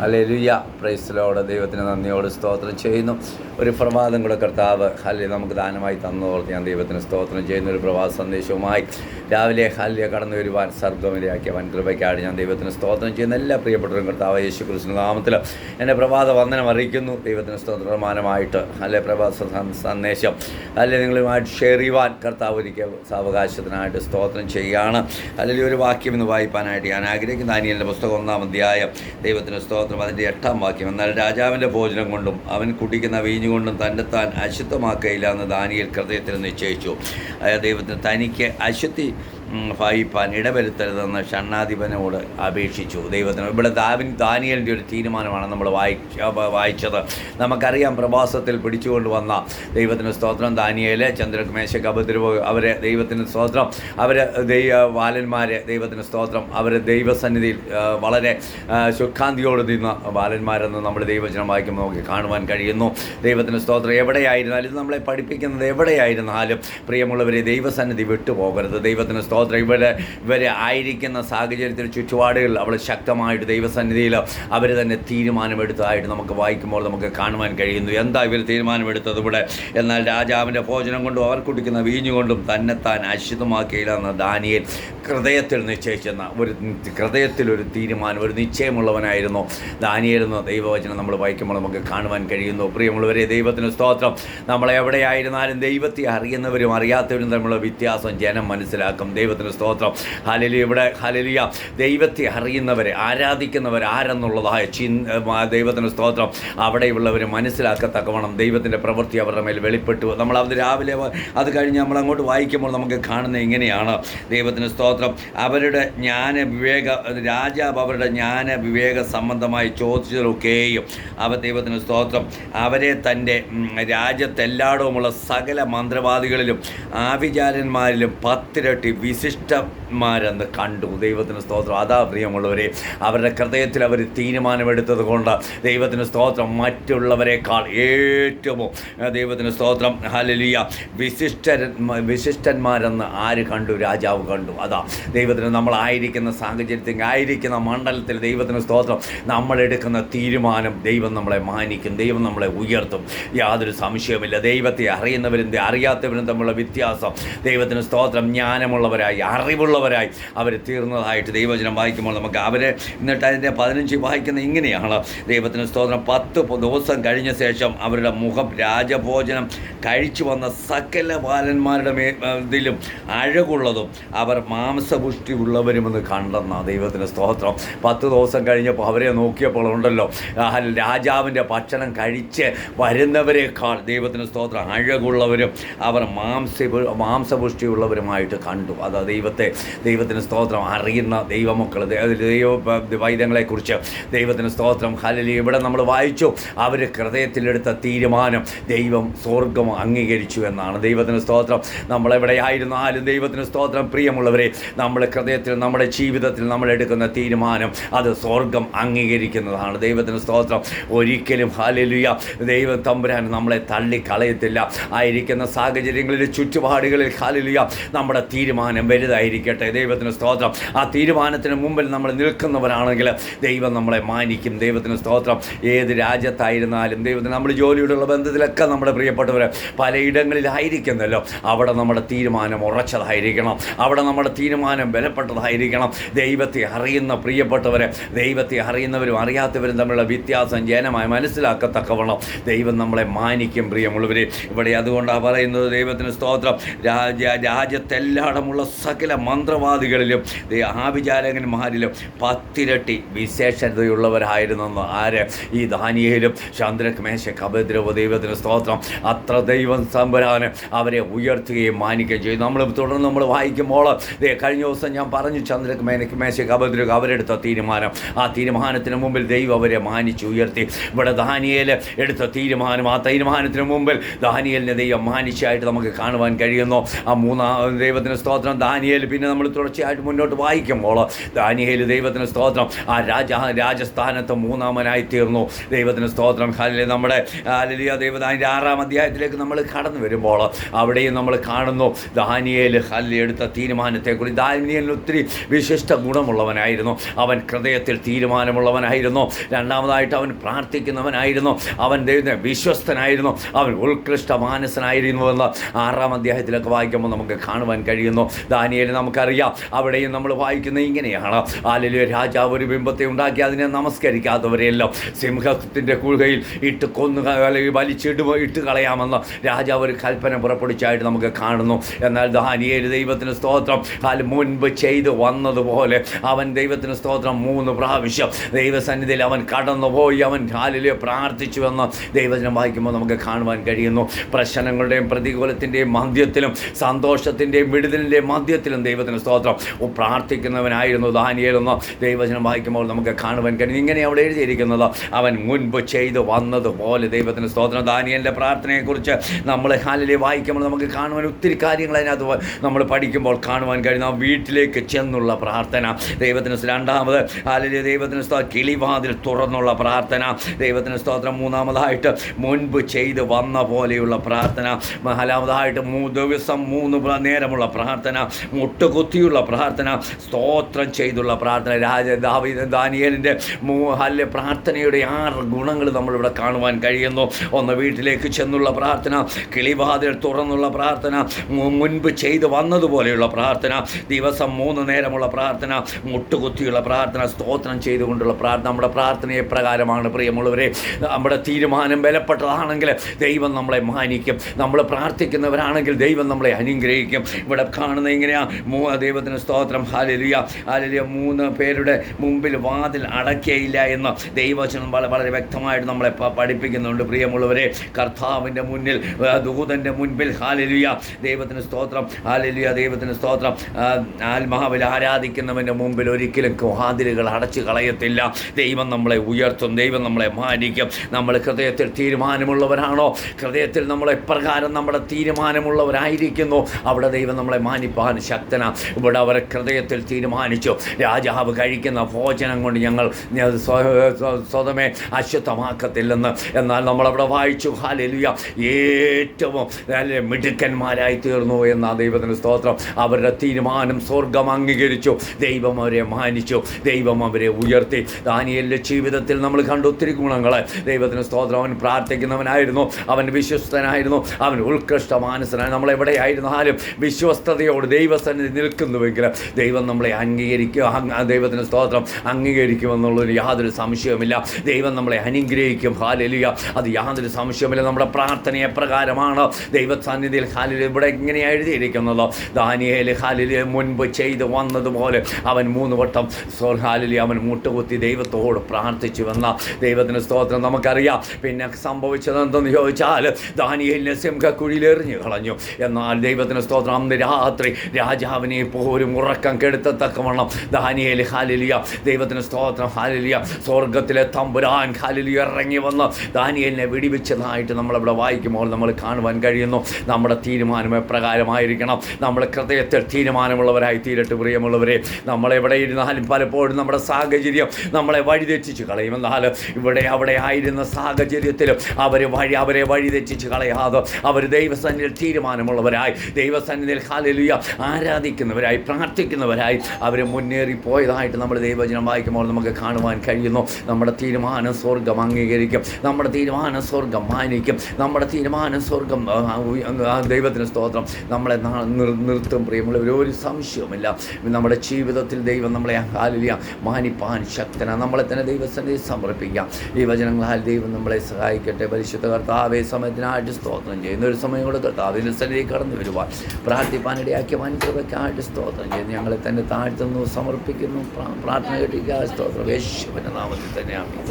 Hallelujah പ്രൈസ്ലോട് ദൈവത്തിന് നന്ദിയോട് സ്തോത്രം ചെയ്യുന്നു. ഒരു പ്രഭാതം കൂടെ കർത്താവ് ഹല്യ നമുക്ക് ദാനമായി തന്നതോർത്ത് ഞാൻ ദൈവത്തിന് സ്തോത്രം ചെയ്യുന്ന ഒരു പ്രഭാത സന്ദേശവുമായി രാവിലെ ഹല്യ കടന്നു വരുവാൻ സർഗമിരയാക്കിയ വൻ കൃപയ്ക്കാണ് ഞാൻ ദൈവത്തിന് സ്തോത്രം ചെയ്യുന്ന എല്ലാ പ്രിയപ്പെട്ടവരും കർത്താവ് യേശു കൃഷ്ണ നാമത്തിൽ എന്റെ പ്രഭാത വന്ദനം അറിയിക്കുന്നു. ദൈവത്തിന് സ്തോത്രമാനമായിട്ട് അല്ലെ പ്രഭാത സന്ദേശം അല്ലെ നിങ്ങളുമായിട്ട് ഷെയർ ചെയ്യുവാൻ കർത്താവ് ഒരിക്കൽ സാവകാശത്തിനായിട്ട് സ്തോത്രം ചെയ്യുകയാണ്. അല്ലെങ്കിൽ ഒരു വാക്യം ഇന്ന് വായിപ്പാനായിട്ട് ഞാൻ ആഗ്രഹിക്കുന്ന. അനിയന്റെ പുസ്തകം ഒന്നാം അധ്യായം ദൈവത്തിന് സ്തോത്രം. അതിന്റെ എട്ടാം വാക്യം എന്നാൽ രാജാവിന്റെ ഭോജനം കൊണ്ടും അവൻ കുടിക്കുന്ന വീഞ്ഞു കൊണ്ടും തന്നെത്താൻ അശുദ്ധമാക്കുകയില്ല എന്ന് ദാനിയൽ ഹൃദയത്തിൽ നിശ്ചയിച്ചു. ദൈവത്തിന് തനിക്ക് അശുദ്ധി ഉം, ഭവിപ്പാൻ ഇടവരുത്തരുതെന്ന് ഷണ്ണാധിപനോട് അപേക്ഷിച്ചു. ദൈവത്തിന് ഇവിടെ ദാവിൻ ദാനിയലിന്റെ ഒരു തീരുമാനമാണ് നമ്മൾ വായിച്ച വായിച്ചത്. നമുക്കറിയാം പ്രവാസത്തിൽ പിടിച്ചുകൊണ്ട് വന്ന ദൈവത്തിന് സ്തോത്രം. ദാനിയേൽ ചന്ദ്രകുമേശ കപദ്രവ് അവരെ ദൈവത്തിന് സ്തോത്രം. അവർ ദൈവ ബാലന്മാരെ ദൈവത്തിന് സ്തോത്രം. അവർ ദൈവസന്നിധിയിൽ വളരെ സുഖാന്തിയോട് നിന്ന ബാലന്മാരെന്ന് നമ്മൾ ദൈവചനം വായിക്കുമ്പോൾ നമുക്ക് കാണുവാൻ കഴിയുന്നു. ദൈവത്തിന് സ്തോത്രം. എവിടെയായിരുന്നാലും നമ്മളെ പഠിപ്പിക്കുന്നത് എവിടെയായിരുന്നാലും പ്രിയമുള്ളവരെ ദൈവസന്നിധി വിട്ടുപോകരുത്. ദൈവത്തിന് സ്തോത്രം ഇവരെ ഇവരെ ആയിരിക്കുന്ന സാഹചര്യത്തിൽ ചുറ്റുപാടുകളിൽ അവൾ ശക്തമായിട്ട് ദൈവസന്നിധിയിൽ അവർ തന്നെ തീരുമാനമെടുത്തതായിട്ട് നമുക്ക് വായിക്കുമ്പോൾ നമുക്ക് കാണുവാൻ കഴിയുന്നു. എന്താ ഇവർ തീരുമാനമെടുത്തത് ഇവിടെ? എന്നാൽ രാജാവിന്റെ ഭോജനം കൊണ്ടും അവർ കുടിക്കുന്ന വീഞ്ഞുകൊണ്ടും തന്നെത്താൻ അശുദ്ധമാക്കിയില്ലെന്ന ദാനിയേൽ ഹൃദയത്തിൽ നിശ്ചയിച്ചെന്ന ഒരു ഹൃദയത്തിൽ ഒരു തീരുമാനം ഒരു നിശ്ചയമുള്ളവനായിരുന്നു ദാനിയേലെന്ന് ദൈവവചനം നമ്മൾ വായിക്കുമ്പോൾ നമുക്ക് കാണുവാൻ കഴിയുന്നു. പ്രിയമുള്ളവരെ ദൈവത്തിന് സ്തോത്രം. നമ്മൾ എവിടെയായിരുന്നാലും ദൈവത്തെ അറിയുന്നവരും അറിയാത്തവരും തമ്മിലുള്ള വ്യത്യാസം ജനം മനസ്സിലാക്കും. ദൈവത്തിന് സ്തോത്രം. ഹാലലി ഇവിടെ ഹലലിയ ദൈവത്തെ അറിയുന്നവരെ ആരാധിക്കുന്നവർ ആരെന്നുള്ളതായ ചി ദൈവത്തിന്റെ സ്തോത്രം. അവിടെയുള്ളവർ മനസ്സിലാക്കത്തക്കവണ്ണം ദൈവത്തിന്റെ പ്രവൃത്തി അവരുടെ മേൽ വെളിപ്പെട്ടു. നമ്മൾ അത് രാവിലെ അത് കഴിഞ്ഞ് നമ്മൾ അങ്ങോട്ട് വായിക്കുമ്പോൾ നമുക്ക് കാണുന്നത് ഇങ്ങനെയാണ്. ദൈവത്തിന് സ്തോത്രം. അവരുടെ ജ്ഞാന വിവേക രാജാവ് അവരുടെ ജ്ഞാന വിവേക സംബന്ധമായി ചോദിച്ചതൊക്കെയും അവ ദൈവത്തിന് സ്തോത്രം. അവരെ തന്റെ രാജ്യത്തെല്ലാടവുമുള്ള സകല മന്ത്രവാദികളിലും ആഭിചാരന്മാരിലും പത്തിരട്ടി വിശിഷ്ടന്മാരെന്ന് കണ്ടു. ദൈവത്തിന് സ്തോത്രം. അതാ പ്രിയമുള്ളവരെ അവരുടെ ഹൃദയത്തിൽ അവർ തീരുമാനമെടുത്തത് കൊണ്ട് ദൈവത്തിന് സ്തോത്രം. മറ്റുള്ളവരെക്കാൾ ഏറ്റവും ദൈവത്തിന് സ്തോത്രം. ഹലലിയ വിശിഷ്ട വിശിഷ്ടന്മാരെന്ന് ആര് കണ്ടു? രാജാവ് കണ്ടു. അതാ ദൈവത്തിന് നമ്മളായിരിക്കുന്ന സാഹചര്യത്തിൽ ആയിരിക്കുന്ന മണ്ഡലത്തിൽ ദൈവത്തിന് സ്തോത്രം. നമ്മളെടുക്കുന്ന തീരുമാനം ദൈവം നമ്മളെ മാനിക്കും ദൈവം നമ്മളെ ഉയർത്തും. യാതൊരു സംശയവുമില്ല. ദൈവത്തെ അറിയുന്നവരും അറിയാത്തവരും തമ്മിലുള്ള വ്യത്യാസം. ദൈവത്തിന് സ്തോത്രം. ജ്ഞാനമുള്ളവരായി അറിവുള്ളവരായി അവർ തീർന്നതായിട്ട് ദൈവചനം വായിക്കുമ്പോൾ നമുക്ക് അവർ എന്നിട്ട് അതിന്റെ പതിനഞ്ച് വായിക്കുന്ന ഇങ്ങനെയാണ് ദൈവത്തിന് സ്തോത്രം. പത്ത് ദിവസം കഴിഞ്ഞ ശേഷം അവരുടെ മുഖം രാജഭോജനം കഴിച്ചു വന്ന സകല ബാലന്മാരുടെ മേ ഇതിലും അഴകുള്ളതും അവർ മാംസപുഷ്ടി ഉള്ളവരുമെന്ന് കണ്ടെന്ന ദൈവത്തിന് സ്തോത്രം. പത്ത് ദിവസം കഴിഞ്ഞപ്പോൾ അവരെ നോക്കിയപ്പോൾ ഉണ്ടല്ലോ രാജാവിന്റെ ഭക്ഷണം കഴിച്ച് വരുന്നവരെക്കാൾ ദൈവത്തിന് സ്തോത്രം. അഴകുള്ളവരും അവർ മാംസ മാംസപുഷ്ടിയുള്ളവരുമായിട്ട് കണ്ടു. അത് ദൈവത്തെ ദൈവത്തിന് സ്തോത്രം. അറിയുന്ന ദൈവമക്കൾ ദൈവ വൈദ്യങ്ങളെക്കുറിച്ച് ദൈവത്തിന് സ്തോത്രം. ഹലലി ഇവിടെ നമ്മൾ വായിച്ചു അവർ ഹൃദയത്തിലെടുത്ത തീരുമാനം ദൈവം സ്വർഗം അംഗീകരിച്ചു എന്നാണ്. ദൈവത്തിന് സ്തോത്രം. നമ്മളെവിടെയായിരുന്നാലും ദൈവത്തിന് സ്തോത്രം. പ്രിയമുള്ളവരെ നമ്മൾ ഹൃദയത്തിൽ നമ്മുടെ ജീവിതത്തിൽ നമ്മൾ എടുക്കുന്ന തീരുമാനം അത് സ്വർഗം അംഗീകരിക്കുന്നതാണ്. ദൈവത്തിന് സ്തോത്രം. ഒരിക്കലും ഹാലലുയ ദൈവം തമ്പുരാൻ നമ്മളെ തള്ളിക്കളയത്തില്ല. ആയിരിക്കുന്ന സാഹചര്യങ്ങളിൽ ചുറ്റുപാടുകളിൽ ഹാലലുയ നമ്മുടെ തീരുമാനം വലുതായിരിക്കട്ടെ. ദൈവത്തിന് സ്തോത്രം. ആ തീരുമാനത്തിന് മുമ്പിൽ നമ്മൾ നിൽക്കുന്നവരാണെങ്കിൽ ദൈവം നമ്മളെ മാനിക്കും. ദൈവത്തിന് സ്തോത്രം. ഏത് രാജ്യത്തായിരുന്നാലും ദൈവത്തിന് നമ്മൾ ജോലിയോടുള്ള ബന്ധത്തിലൊക്കെ നമ്മുടെ പ്രിയപ്പെട്ടവർ പലയിടങ്ങളിലായിരിക്കുന്നല്ലോ. അവിടെ നമ്മുടെ തീരുമാനം ഉറച്ചതായിരിക്കണം. അവിടെ നമ്മുടെ തീരുമാനം ബലപ്പെട്ടതായിരിക്കണം. ദൈവത്തെ അറിയുന്ന പ്രിയപ്പെട്ടവരെ ദൈവത്തെ അറിയുന്നവരും അറിയാത്തവരും തമ്മിലുള്ള വ്യത്യാസം ജനമായി മനസ്സിലാക്കത്തക്കവണ്ണം ദൈവം നമ്മളെ മാനിക്കും പ്രിയമുള്ളവരെ. ഇവിടെ അതുകൊണ്ടാണ് പറയുന്നത് ദൈവത്തിന് സ്തോത്രം. രാജ്യ രാജ്യത്തെല്ലായിടമുള്ള സകല മന്ത്രവാദികളിലും ആഭിചാരകന്മാരിലും പത്തിരട്ടി വിശേഷതയുള്ളവരായിരുന്നെന്ന്. ആര്? ഈ ദാനിയയിലും ചന്ദ്രക്മേശ മേശ കബദ്രവ ദൈവത്തിന് സ്തോത്രം. അത്ര ദൈവം സംബരാന് അവരെ ഉയർത്തുകയും മാനിക്കുകയും ചെയ്തു. നമ്മൾ തുടർന്ന് നമ്മൾ വായിക്കുമ്പോൾ കഴിഞ്ഞ ദിവസം ഞാൻ പറഞ്ഞു ചന്ദ്രക് മേനക്ക് മേശ കബദ്രക അവരെടുത്ത തീരുമാനം. ആ തീരുമാനത്തിന് മുമ്പിൽ ദൈവം അവരെ മാനിച്ചു ഉയർത്തി. ഇവിടെ ദാനിയേൽ എടുത്ത തീരുമാനം ആ തീരുമാനത്തിന് മുമ്പിൽ ദാനിയലിനെ ദൈവം മാനിച്ചായിട്ട് നമുക്ക് കാണുവാൻ കഴിയുന്നു. ആ മൂന്നാം ദൈവത്തിന് സ്തോത്രം. ദാനിയേൽ പിന്നെ നമ്മൾ തുടർച്ചയായിട്ട് മുന്നോട്ട് വായിക്കുമ്പോൾ ദാനിയേൽ ദൈവത്തിന് സ്തോത്രം. ആ രാജ രാജസ്ഥാനത്ത് മൂന്നാമനായി തീർന്നു. ദൈവത്തിന് സ്തോത്രം. ഹാലിലെ നമ്മുടെ ഹാലിയ ദൈവദാനിന്റെ ആറാം അധ്യായത്തിലേക്ക് നമ്മൾ കടന്നു വരുമ്പോൾ അവിടെയും നമ്മൾ കാണുന്നു ദാനിയേൽ ഹാലി എടുത്ത തീരുമാനത്തെക്കുറിച്ച്. ദാനിയേലിന് ഒത്തിരി വിശിഷ്ട ഗുണമുള്ളവനായിരുന്നു. അവൻ ഹൃദയത്തിൽ തീരുമാനമുള്ളവനായിരുന്നു. രണ്ടാമതായിട്ട് അവൻ പ്രാർത്ഥിക്കുന്നവനായിരുന്നു. അവൻ ദൈവത്തെ വിശ്വസ്തനായിരുന്നു. അവൻ ഉത്കൃഷ്ട മാനസനായിരുന്നു എന്ന് ആറാം അധ്യായത്തിലൊക്കെ വായിക്കുമ്പോൾ നമുക്ക് കാണുവാൻ കഴിയുന്നു. ദാനിയേൽ നമുക്കറിയാം. അവിടെയും നമ്മൾ വായിക്കുന്നത് ഇങ്ങനെയാണ്. ആലിലെ രാജാവ് ഒരു ബിംബത്തെ ഉണ്ടാക്കി അതിനെ നമസ്കരിക്കാത്തവരെയെല്ലാം സിംഹത്തിന്റെ കുഴുകയിൽ ഇട്ട് കൊന്നു വലിച്ചിടുമോ ഇട്ട് കളയാമെന്ന് രാജാവ് ഒരു കൽപ്പന പുറപ്പെടുവിച്ചായിട്ട് നമുക്ക് കാണുന്നു. എന്നാൽ ദാനിയേൽ ദൈവത്തിന് സ്തോത്രം. കാൽ മുൻപ് ചെയ്തു വന്നതുപോലെ അവൻ ദൈവത്തിന് സ്തോത്രം മൂന്ന് പ്രാവശ്യം. ദൈവസന്നിധിയിൽ അവൻ കടന്നുപോയി. അവൻ ഹാലിലെ പ്രാർത്ഥിച്ചുവെന്ന് ദൈവജനം വായിക്കുമ്പോൾ നമുക്ക് കാണുവാൻ കഴിയുന്നു. പ്രശ്നങ്ങളുടെയും പ്രതികൂലത്തിന്റെയും മന്ദ്യത്തിലും സന്തോഷത്തിന്റെയും വിടുതലിന്റെയും മധ്യത്തിലും ദൈവത്തിന് സ്തോത്രം. പ്രാർത്ഥിക്കുന്നവനായിരുന്നു ദാനിയേലെന്ന് ദൈവജനം വായിക്കുമ്പോൾ നമുക്ക് കാണുവാൻ കഴിയും. ഇങ്ങനെ അവിടെ എഴുതിയിരിക്കുന്നത് അവൻ മുൻപ് ചെയ്തു വന്നതുപോലെ ദൈവത്തിന് സ്തോത്രം. ദാനിയലിന്റെ പ്രാർത്ഥനയെക്കുറിച്ച് നമ്മൾ ഹാലിലെ വായിക്കുമ്പോൾ നമുക്ക് കാണുവാൻ ഒത്തിരി കാര്യങ്ങൾ അതിനകത്ത് നമ്മൾ പഠിക്കുമ്പോൾ കാണുവാൻ കഴിയുന്ന ആ വീട്ടിലേക്ക് ചെന്നുള്ള പ്രാർത്ഥന ദൈവത്തിന് രണ്ടാമത് ഹാലിലെ ദൈവത്തിന് കിളിവാതിൽ തുറന്നുള്ള പ്രാർത്ഥന ദൈവത്തിന് സ്തോത്രം. മൂന്നാമതായിട്ട് മുൻപ് ചെയ്ത് വന്ന പോലെയുള്ള പ്രാർത്ഥന. നാലാമതായിട്ട് മൂ ദിവസം മൂന്ന് നേരമുള്ള പ്രാർത്ഥന. മുട്ടുകുത്തിയുള്ള പ്രാർത്ഥന സ്തോത്രം ചെയ്തുള്ള പ്രാർത്ഥന. രാജ ദാവീദ് ദാനിയലിന്റെ മൂ ഹല്ലെ പ്രാർത്ഥനയുടെ ആറ് ഗുണങ്ങൾ നമ്മളിവിടെ കാണുവാൻ കഴിയുന്നു. ഒന്ന് വീട്ടിലേക്ക് ചെന്നുള്ള പ്രാർത്ഥന കിളിവാതിൽ തുറന്നുള്ള പ്രാർത്ഥന മുൻപ് ചെയ്തു വന്നതുപോലെയുള്ള പ്രാർത്ഥന ദിവസം മൂന്ന് നേരമുള്ള പ്രാർത്ഥന മുട്ടുകുത്തിയുള്ള പ്രാർത്ഥന സ്തോത്രം ചെയ്തുകൊണ്ടുള്ള പ്രാർത്ഥന. നമ്മുടെ പ്രാർത്ഥനയെ പ്രകാരമാണ് പ്രിയമുള്ളവരെ? നമ്മുടെ തീരുമാനം ബലപ്പെട്ടതാണെങ്കിൽ ദൈവം നമ്മളെ മാനിക്കും. നമ്മൾ പ്രാർത്ഥിക്കുന്നവരാണെങ്കിൽ ദൈവം നമ്മളെ അനുഗ്രഹിക്കും. ഇവിടെ കാണുന്ന ഇങ്ങനെയാ മൂ ദൈവത്തിന് സ്തോത്രം. ഹാലലിയ ഹാലലിയ മൂന്ന് പേരുടെ മുമ്പിൽ വാതിൽ അടയ്ക്കയില്ല എന്ന് ദൈവവചനം വളരെ വളരെ വ്യക്തമായിട്ട് നമ്മളെ പഠിപ്പിക്കുന്നുണ്ട്. പ്രിയമുള്ളവരെ കർത്താവിന്റെ മുന്നിൽ ദൂതന്റെ മുൻപിൽ. ഹാലലിയ ദൈവത്തിന് സ്തോത്രം. ഹാലലിയ ദൈവത്തിന് സ്തോത്രം. ആത്മാവിൽ ആരാധിക്കുന്നവന്റെ മുമ്പിൽ ഒരിക്കലും വാതിലുകൾ അടച്ചു കളയത്തില്ല. ദൈവം നമ്മളെ ഉയർത്തും. ദൈവം നമ്മളെ മാനിക്കും. നമ്മൾ ഹൃദയത്തിൽ തീരുമാനമുള്ളവരാണോ? ഹൃദയത്തിൽ നമ്മൾ എപ്രകാരം നമ്മുടെ തീരുമാനമുള്ളവരായിരിക്കുന്നു. അവിടെ ദൈവം നമ്മളെ മാനിപ്പാൻ ശക്തന ഇവിടെ അവരെ ഹൃദയത്തിൽ തീരുമാനിച്ചു. രാജാവ് കഴിക്കുന്ന ഭോജനം കൊണ്ട് ഞങ്ങൾ സ്വതമേ അശുദ്ധമാക്കത്തില്ലെന്ന്. എന്നാൽ നമ്മളവിടെ വായിച്ചു. ഹാലലിയ. ഏറ്റവും നല്ല മിടുക്കന്മാരായി തീർന്നു എന്ന ദൈവത്തിന് സ്തോത്രം. അവരുടെ തീരുമാനം സ്വർഗം അംഗീകരിച്ചു. ദൈവം അവരെ മാനിച്ചു. ദൈവം അവരെ ഉയർത്തി. ദാനിയലിന്റെ ജീവിതത്തിൽ നമ്മൾ കണ്ട ഒത്തിരി ഗുണങ്ങൾ ദൈവത്തിന് സ്തോത്രം. അവൻ പ്രാർത്ഥിക്കുന്നവനായിരുന്നു. അവൻ വിശ്വസ്തനായിരുന്നു. അവൻ ഉത്കൃഷ്ട മാനസനായി. നമ്മളെവിടെയായിരുന്നാലും വിശ്വസ്തയോട് ദൈവസന്നിധി നിൽക്കുന്നുവെങ്കിൽ ദൈവം നമ്മളെ അംഗീകരിക്കും. ദൈവത്തിന്റെ സ്തോത്രം അംഗീകരിക്കുമെന്നുള്ളൊരു യാതൊരു സംശയവുമില്ല. ദൈവം നമ്മളെ അനുഗ്രഹിക്കും. ഹാലലിയ. അത് യാതൊരു സംശയവുമില്ല. നമ്മുടെ പ്രാർത്ഥന എപ്രകാരമാണ് ദൈവസന്നിധിയിൽ ഹാലിൽ ഇവിടെ എങ്ങനെയാണ് എഴുതിയിരിക്കുന്നത്. ദാനിയേൽ ഹാലിൽ മുൻപ് ചെയ്ത് വന്നതുപോലെ അവൻ മൂന്ന് വട്ടം ഹാലിൽ അവൻ മുട്ടുകുത്തി ദൈവത്തോട് പ്രാർത്ഥിച്ചു വന്ന ദൈവത്തിന് സ്തോത്രം നമുക്കറിയാം. പിന്നെ സംഭവിച്ചത് എന്തെന്ന് ചോദിച്ചാൽ ദാനിയേലിനെ സിംഹക്കുഴിയിൽ എറിഞ്ഞു കളഞ്ഞു. എന്നാൽ ദൈവത്തിന് സ്തോത്രം അന്ന് രാത്രി രാജാവിനെ പോലും ഉറക്കം കെടുത്തത്തക്കവണ്ണം ദാനിയേൽ ഹാലിലിയ ദൈവത്തിന് സ്തോത്രം ഹാലിലിയ. സ്വർഗത്തിലെ തമ്പുരാൻ ഹാലിലിയ ഇറങ്ങി വന്ന് ദാനിയേലിനെ വെടിവെച്ചതായിട്ട് നമ്മളിവിടെ വായിക്കുമ്പോൾ നമ്മൾ കാണുവാൻ കഴിയുന്നു. നമ്മുടെ തീരുമാനം എപ്രകാരമായിരിക്കണം. നമ്മൾ ഹൃദയത്തിൽ തീരുമാനമുള്ളവരായി തീരട്ട് പ്രിയമുള്ളവരെ നമ്മളെവിടെ ഇരുന്നാലും പലപ്പോഴും നമ്മുടെ സാഹചര്യം നമ്മളെ വഴിതെറ്റിച്ച് കളയും. എന്നാൽ ഇവിടെ അവിടെ ആയിരുന്ന സാഹചര്യത്തിൽ അവർ വഴി അവരെ വഴിതെറ്റിച്ച് കളയാതെ അവർ ദൈവസന്നിധിയിൽ തീരുമാനമുള്ളവരായി. ദൈവസന്നിധിയിൽ ഹാലലിയ ആരാധിക്കുന്നവരായി പ്രാർത്ഥിക്കുന്നവരായി അവർ മുന്നേറി പോയതായിട്ട് നമ്മൾ ദൈവജനം വായിക്കുമ്പോൾ നമുക്ക് കാണുവാൻ കഴിയുന്നു. നമ്മുടെ തീരുമാനം സ്വർഗം അംഗീകരിക്കും. നമ്മുടെ തീരുമാനം സ്വർഗം മാനിക്കും. നമ്മുടെ തീരുമാനം സ്വർഗം ദൈവത്തിന് സ്തോത്രം. നമ്മളെ നിർത്തും പ്രിയമുള്ളവർ ഒരു സംശയവുമില്ല. നമ്മുടെ ജീവിതത്തിൽ ദൈവം നമ്മളെ ഹാലിയ മാനിപ്പാൻ ശക്തനാണ് നമ്മളെ തന്നെ ദൈവസന്നെ സമർപ്പിക്കാം. ഈ വചനങ്ങളാൽ ദൈവം നമ്മളെ സഹായിക്കട്ടെ. പരിശുദ്ധ കർത്താവേ സമയത്തിനായിട്ട് സ്തോത്രം ചെയ്യുന്ന ഒരു സമയം കൂടെ കർത്താവിന്റെ സന്നിധി കടന്നു വരുവാൻ പ്രാർത്ഥിപ്പാനിടയാക്കിയ വൻകൃപയ്ക്കായിട്ട് സ്തോത്രം. ചെയ്യുന്നു ഞങ്ങളെ തന്നെ താഴ്ത്തുന്നു സമർപ്പിക്കുന്നു പ്രാ- പ്രാർത്ഥന കേട്ടിരിക്കുക. സ്തോത്രം. യേശുവിന്റെ നാമത്തിൽ തന്നെയാണ്.